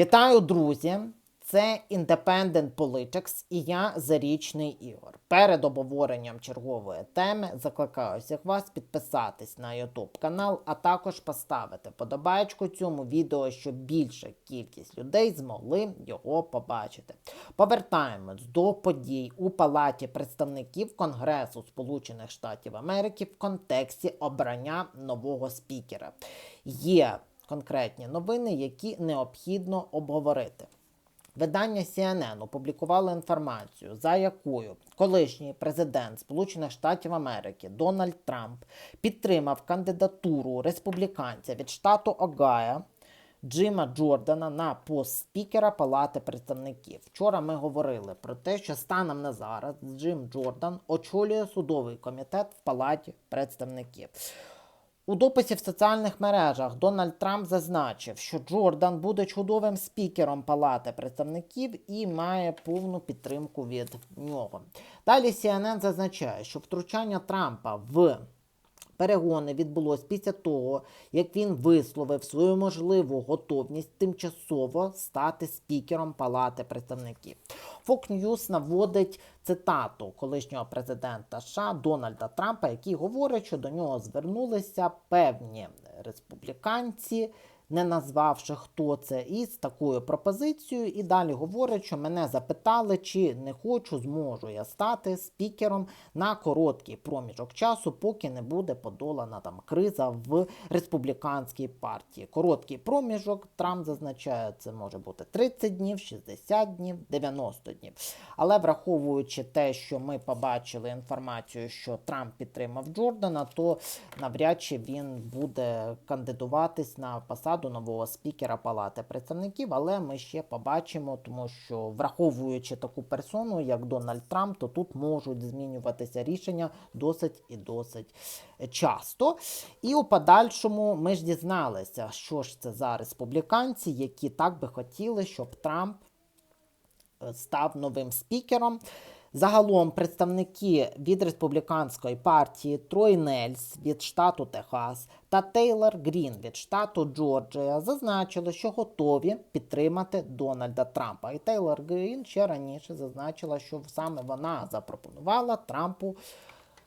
Вітаю, друзі! Це Independent Politics і я Зарічний Ігор. Перед обговоренням чергової теми закликаю всіх вас підписатись на YouTube канал, а також поставити подобайку цьому відео, щоб більша кількість людей змогли його побачити. Повертаємось до подій у Палаті представників Конгресу Сполучених Штатів Америки в контексті обрання нового спікера. Є конкретні новини, які необхідно обговорити. Видання CNN опублікувало інформацію, за якою колишній президент Сполучених Штатів Америки Дональд Трамп підтримав кандидатуру республіканця від штату Огайо Джима Джордана на пост спікера Палати представників. Вчора ми говорили про те, що станом на зараз Джим Джордан очолює судовий комітет в Палаті представників. У дописі в соціальних мережах Дональд Трамп зазначив, що Джордан буде чудовим спікером Палати представників і має повну підтримку від нього. Далі CNN зазначає, що втручання Трампа в перегони відбулось після того, як він висловив свою можливу готовність тимчасово стати спікером Палати представників. Fox News наводить цитату колишнього президента США Дональда Трампа, який говорить, що до нього звернулися певні республіканці. Не назвавши хто це, і з такою пропозицією, і далі говорить, що мене запитали, чи не хочу, зможу я стати спікером на короткий проміжок часу, поки не буде подолана там криза в республіканській партії. Короткий проміжок Трамп зазначає, це може бути 30 днів, 60 днів, 90 днів. Але враховуючи те, що ми побачили інформацію, що Трамп підтримав Джордана, то навряд чи він буде кандидуватись на посаду нового спікера Палати представників. Але ми ще побачимо, тому що враховуючи таку персону, як Дональд Трамп, то тут можуть змінюватися рішення досить і досить часто. І у подальшому ми ж дізналися, що ж це за республіканці, які так би хотіли, щоб Трамп е, став новим спікером. Загалом представники від республіканської партії Трой Нельс від штату Техас та Тейлор Грін від штату Джорджія зазначили, що готові підтримати Дональда Трампа. І Тейлор Грін ще раніше зазначила, що саме вона запропонувала Трампу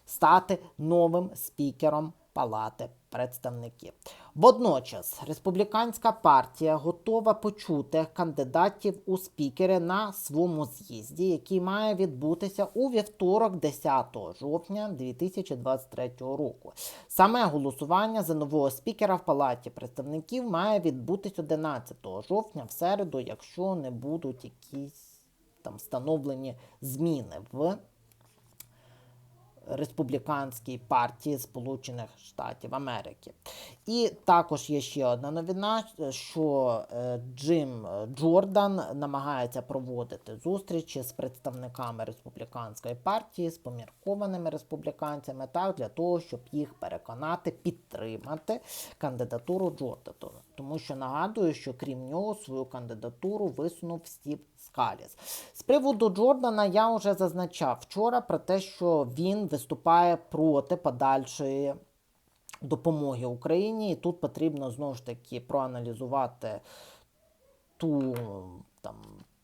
стати новим спікером Палати представників. Водночас республіканська партія готова почути кандидатів у спікери на своєму з'їзді, який має відбутися у вівторок, 10 жовтня 2023 року. Саме голосування за нового спікера в Палаті представників має відбутись 11 жовтня в середу, якщо не будуть якісь там встановлені зміни в республіканській партії Сполучених Штатів Америки. І також є ще одна новина, що е, Джим Джордан намагається проводити зустрічі з представниками республіканської партії, з поміркованими республіканцями, так для того, щоб їх переконати підтримати кандидатуру Джордана. Тому що нагадую, що крім нього свою кандидатуру висунув Стів Скаліс. З приводу Джордана я вже зазначав вчора про те, що він виступає проти подальшої допомоги Україні, і тут потрібно знову ж таки проаналізувати ту там.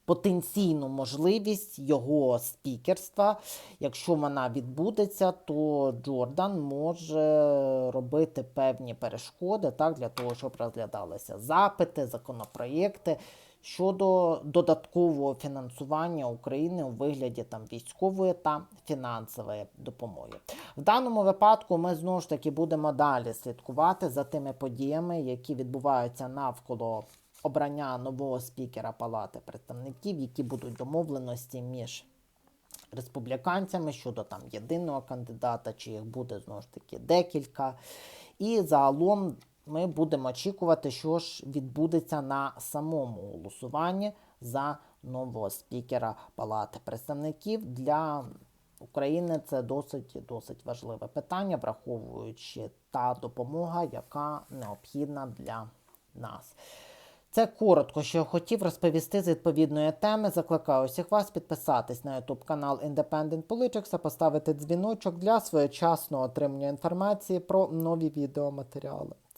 Потенційну можливість його спікерства. Якщо вона відбудеться, то Джордан може робити певні перешкоди так, для того, щоб розглядалися запити, законопроєкти щодо додаткового фінансування України у вигляді там військової та фінансової допомоги. В даному випадку ми знову ж таки будемо далі слідкувати за тими подіями, які відбуваються навколо обрання нового спікера Палати представників, які будуть домовленості між республіканцями щодо там єдиного кандидата, чи їх буде знову ж таки декілька. І загалом ми будемо очікувати, що ж відбудеться на самому голосуванні за нового спікера Палати представників для України. Це досить досить важливе питання, враховуючи та допомога, яка необхідна для нас. Це коротко, що я хотів розповісти з відповідної теми. Закликаю всіх вас підписатись на YouTube канал Independent Politics, поставити дзвіночок для своєчасного отримання інформації про нові відеоматеріали.